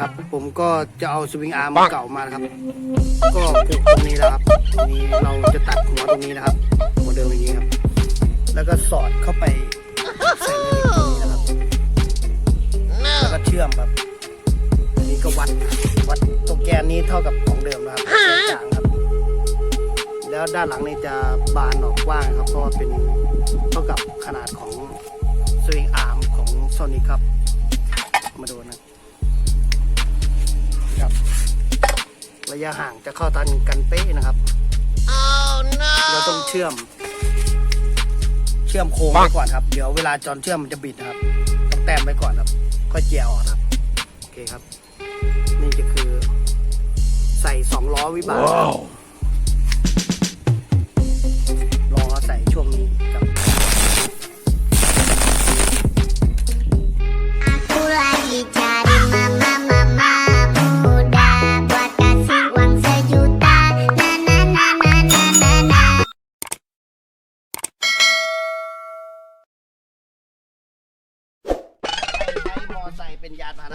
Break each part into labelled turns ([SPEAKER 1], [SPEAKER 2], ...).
[SPEAKER 1] ครับ ผมก็จะเอาสวิงอาร์มเก่ามานะครับ ก็ผูกตรงนี้นะครับตรงนี้เราจะตัดหัวตรงนี้นะครับหัวเดิมอย่างนี้ครับ แล้วก็สอดเข้าไปใส่ในเหล็กตรงนี้นะครับ แล้วก็เชื่อมครับอันนี้ก็วัดวัดตรงแกนนี้เท่ากับของเดิมนะครับแกนกลางครับ แล้วด้านหลังนี่จะบานออกกว้างครับเพราะว่าเป็นเท่ากับขนาดของสวิงอาร์มของโซนิครับ มาดูนะ ระยะห่างจะเข้าตันกันเป๊ะนะครับเราต้องเชื่อม เชื่อมโค้งไว้ก่อนครับ เดี๋ยวเวลาจอนเชื่อมมันจะบิดนะครับ ต้องแต้มไว้ก่อนครับค่อยเจียออกครับโอเคครับ นี่จะคือ ใส่สองล้อวิบากค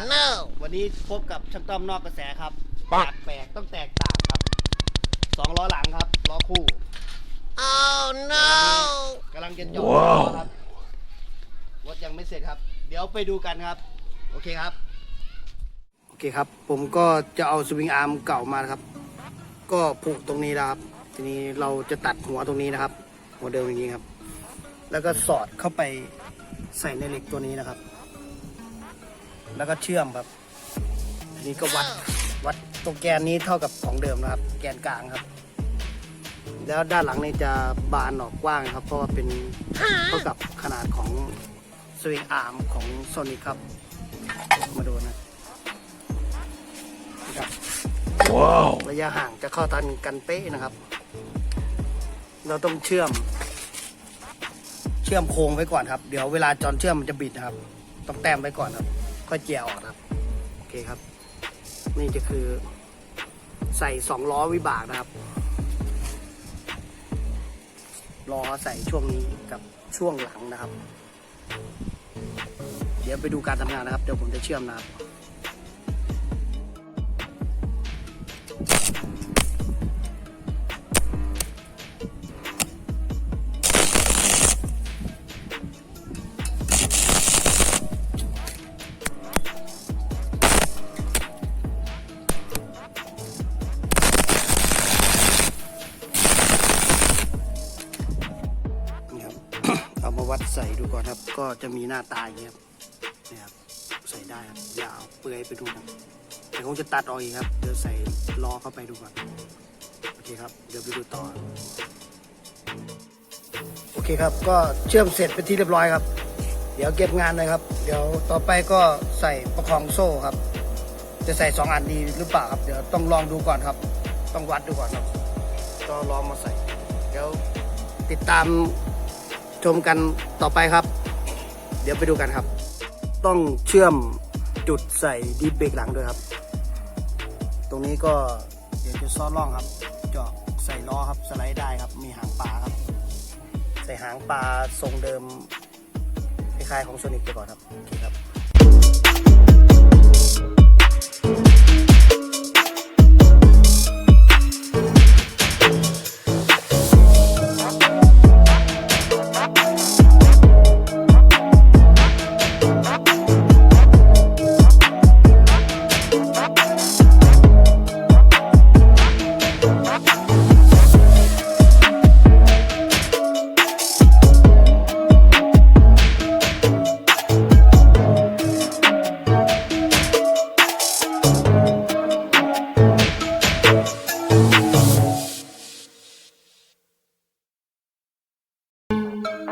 [SPEAKER 1] เป็นยานพาหนะวันนี้พบกับช่างต้อมนอกกระแสครับแปลกแปลกต้องแตกต่างครับสองล้อหลังครับล้อคู่
[SPEAKER 2] Oh no.
[SPEAKER 1] กำลังจะจอดล้อครับรถยังไม่เสร็จครับ เดี๋ยวไปดูกันครับ โอเคครับ โอเคครับ ผมก็จะเอาสวิงอาร์มเก่ามานะครับ ก็ผูกตรงนี้นะครับ ทีนี้เราจะตัดหัวตรงนี้นะครับ หัวเดิมอย่างนี้ครับ แล้วก็สอดเข้าไปใส่ในเหล็กตัวนี้นะครับ แล้วก็เชื่อมครับทีนี้ก็วัดวัดตรงแกนนี้เท่ากับของเดิมนะครับ แกนกลางครับ แล้วด้านหลังนี่จะบานออกกว้างครับเพราะว่าเป็นเท่ากับขนาดของสวิงอาร์มของโซนิครับ มาดูนะนะครับระยะห่างจะเข้าตันกันเป๊ะนะครับ เราต้องเชื่อม เชื่อมโครงไว้ก่อนครับ เดี๋ยวเวลาจอนเชื่อมมันจะบิดนะครับ ต้องแต้มไว้ก่อนครับ ค่อยเจียออกครับ โอเคครับ นี่จะคือใส่สองล้อวิบากนะครับล้อใส่ช่วงนี้กับช่วงหลังนะครับ เดี๋ยวไปดูการทำงานนะครับ เดี๋ยวผมจะเชื่อมนะครับ มาวัดใส่ดูก่อนครับ ก็จะมีหน้าตาอย่างนี้ครับนี่ครับใส่ได้ครับยาวเปลือยไปดูครับแต่คงจะตัดออกอีกครับเดี๋ยวใส่ล้อเข้าไปดูก่อนโอเคครับเดี๋ยวไปดูต่อโอเคครับก็เชื่อมเสร็จเป็นที่เรียบร้อยครับ เดี๋ยวเก็บงานเลยครับ เดี๋ยวต่อไปก็ใส่ประคองโซ่ครับ จะใส่สองอันดีหรือเปล่าครับเดี๋ยวต้องลองดูก่อนครับ ต้องวัดดูก่อนครับก็ลองมาใส่เดี๋ยวติดตาม ชมกันต่อไปครับ เดี๋ยวไปดูกันครับ ต้องเชื่อมจุดใส่ดีเบรกหลังด้วยครับ ตรงนี้ก็เดี๋ยวจะซ่อนร่องครับ เจาะใส่ล้อครับสไลด์ได้ครับ มีหางปลาครับ ใส่หางปลาทรงเดิมคล้ายๆของโซนิกไปก่อนครับโอเคครับ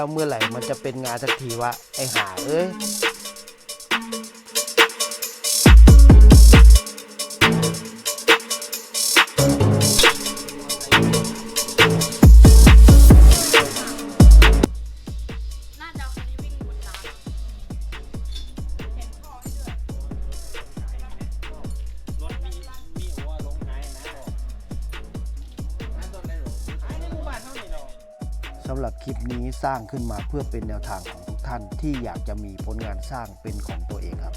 [SPEAKER 1] แล้วเมื่อไหร่มันจะเป็นงานสักทีวะไอหาเอ้ย สำหรับคลิปนี้สร้างขึ้นมาเพื่อเป็นแนวทางของทุกท่านที่อยากจะมีผลงานสร้างเป็นของตัวเองครับ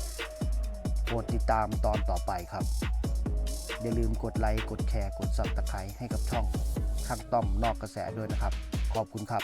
[SPEAKER 1] โปรดติดตามตอนต่อไปครับ อย่าลืมกดไลค์กดแชร์กดซับสไครต์ให้กับช่องช่างต้อมนอกกระแสด้วยนะครับ ขอบคุณครับ